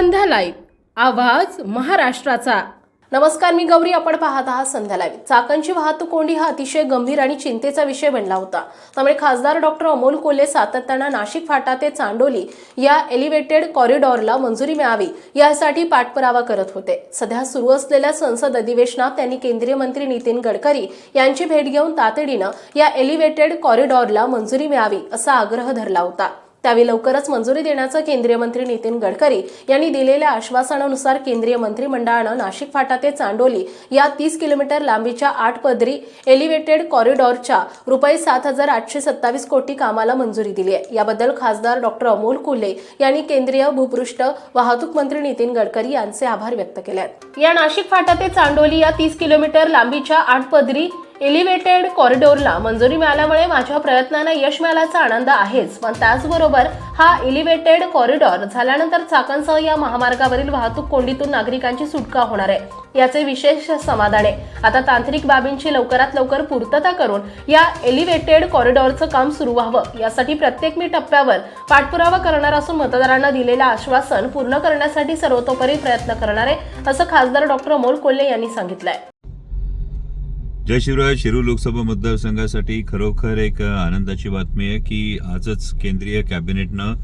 संध्या live आवाज महाराष्ट्राचा. नमस्कार मी गौरी. आपण पाहत आहात संध्या लाईव्ह. चाकणची वाहतूक कोंडी हा अतिशय गंभीर आणि चिंतेचा विषय बनला होता. त्यामुळे खासदार डॉक्टर अमोल कोल्हे सातत्यानं नाशिक फाटा ते चांडोली या एलिव्हेटेड कॉरिडॉरला मंजुरी मिळावी यासाठी पाठपुरावा करत होते. सध्या सुरू असलेल्या संसद अधिवेशनात त्यांनी केंद्रीय मंत्री नितीन गडकरी यांची भेट घेऊन तातडीनं या एलिव्हेटेड कॉरिडॉरला मंजुरी मिळावी असा आग्रह धरला होता. त्यावेळी लवकरच मंजुरी देण्याचं केंद्रीय मंत्री नितीन गडकरी यांनी दिलेल्या आश्वासनानुसार केंद्रीय मंत्रिमंडळानं नाशिक फाटा ते चांडोली या तीस किलोमीटर लांबीच्या आठ पदरी एलिव्हेटेड कॉरिडॉरच्या रुपये सात हजार आठशे सत्तावीस कोटी कामाला मंजुरी दिली आहे. याबद्दल खासदार डॉक्टर अमोल कुले यांनी केंद्रीय भूपृष्ठ वाहतूक मंत्री नितीन गडकरी यांचे आभार व्यक्त केले आहेत. या नाशिक फाटा ते चांडोली या तीस किलोमीटर लांबीच्या आठ पदरी एलिव्हेटेड कॉरिडॉरला मंजुरी मिळाल्यामुळे माझ्या प्रयत्नांना यश मिळाल्याचा आनंद आहेच. पण त्याचबरोबर हा एलिव्हेटेड कॉरिडॉर झाल्यानंतर चाकणसह या महामार्गावरील वाहतूक कोंडीतून नागरिकांची सुटका होणार आहे. याचे विशेष समाधान आहे. आता तांत्रिक बाबींची लवकरात लवकर पूर्तता करून या एलिव्हेटेड कॉरिडॉरचं काम सुरू व्हावं. यासाठी प्रत्येक मी टप्प्यावर पाठपुरावा करणार असून मतदारांना दिलेलं आश्वासन पूर्ण करण्यासाठी सर्वतोपरी प्रयत्न करणार आहे असं खासदार डॉक्टर अमोल कोल्हे यांनी सांगितलंय. जय शिवराय शिरूर लोकसभा मतदारसंघासाठी खरोखर एक आनंदाची बातमी आहे की आजच केंद्रीय कॅबिनेटनं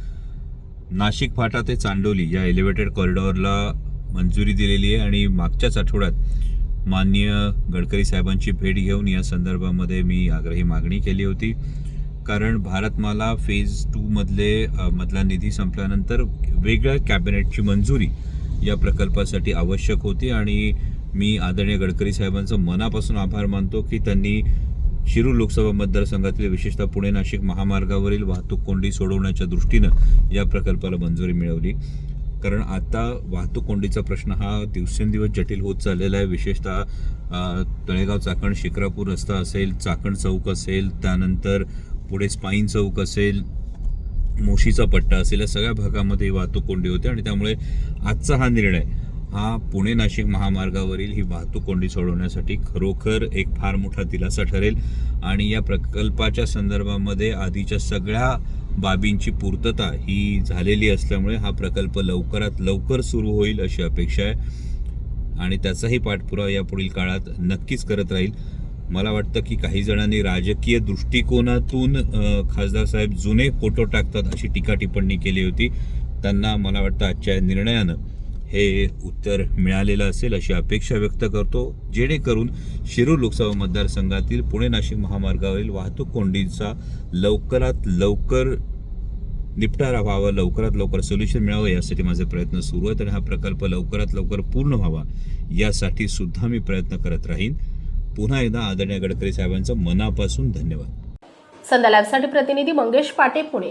नाशिक फाटा ते चांडोली या एलिव्हेटेड कॉरिडॉरला मंजुरी दिलेली आहे आणि मागच्याच आठवड्यात माननीय गडकरी साहेबांची भेट घेऊन या संदर्भामध्ये मी आग्रही मागणी केली होती. कारण भारतमाला फेज टू मधले मधला निधी संपल्यानंतर वेगळ्या कॅबिनेटची मंजुरी या प्रकल्पासाठी आवश्यक होती आणि मी आदरणीय गडकरी साहेबांचं मनापासून आभार मानतो की त्यांनी शिरूर लोकसभा मतदारसंघातील विशेषतः पुणे नाशिक महामार्गावरील वाहतूक कोंडी सोडवण्याच्या दृष्टीनं या प्रकल्पाला मंजुरी मिळवली. कारण आता वाहतूक कोंडीचा प्रश्न हा दिवसेंदिवस जटिल होत चाललेला आहे. विशेषतः तळेगाव चाकण शिक्रापूर रस्ता असेल चाकण चौक असेल त्यानंतर पुढे स्पाईन चौक असेल मोशीचा पट्टा असेल या सगळ्या भागामध्ये वाहतूक कोंडी होते आणि त्यामुळे आजचा हा निर्णय हा पुणे नाशिक महामार्गावरील ही वाहतूक कोंडी सोडवण्यासाठी खरोखर एक फार मोठा दिलासा ठरेल. आणि या प्रकल्पाच्या संदर्भामध्ये आधीच्या सगळ्या बाबींची पूर्तता ही झालेली असल्यामुळे हा प्रकल्प लवकरात लवकर सुरू होईल अशी अपेक्षा आहे. आणि त्याचाही पाठपुरावा या पुढील काळात नक्कीच करत राहील. मला वाटतं की काही जणांनी राजकीय दृष्टिकोनातून खासदार साहेब जुने फोटो टाकतात अशी टीका टिप्पणी केली होती. त्यांना मला वाटतं आजच्या निर्णयानं हे उत्तर मिळालेलं असेल अशी अपेक्षा व्यक्त करतो जेणेकरून शिरूर लोकसभा मतदारसंघातील पुणे नाशिक महामार्गावरील वाहतूक कोंडीचा लवकरात लवकर निपटारा व्हावा लवकरात लवकर सोल्युशन मिळावं यासाठी माझे प्रयत्न सुरू आहेत आणि हा प्रकल्प लवकरात लवकर पूर्ण व्हावा यासाठी सुद्धा मी प्रयत्न करत राहीन. पुन्हा एकदा आदरणीय गडकरी साहेबांचं मनापासून धन्यवाद. संध्या प्रतिनिधी मंगेश पाटे पुणे.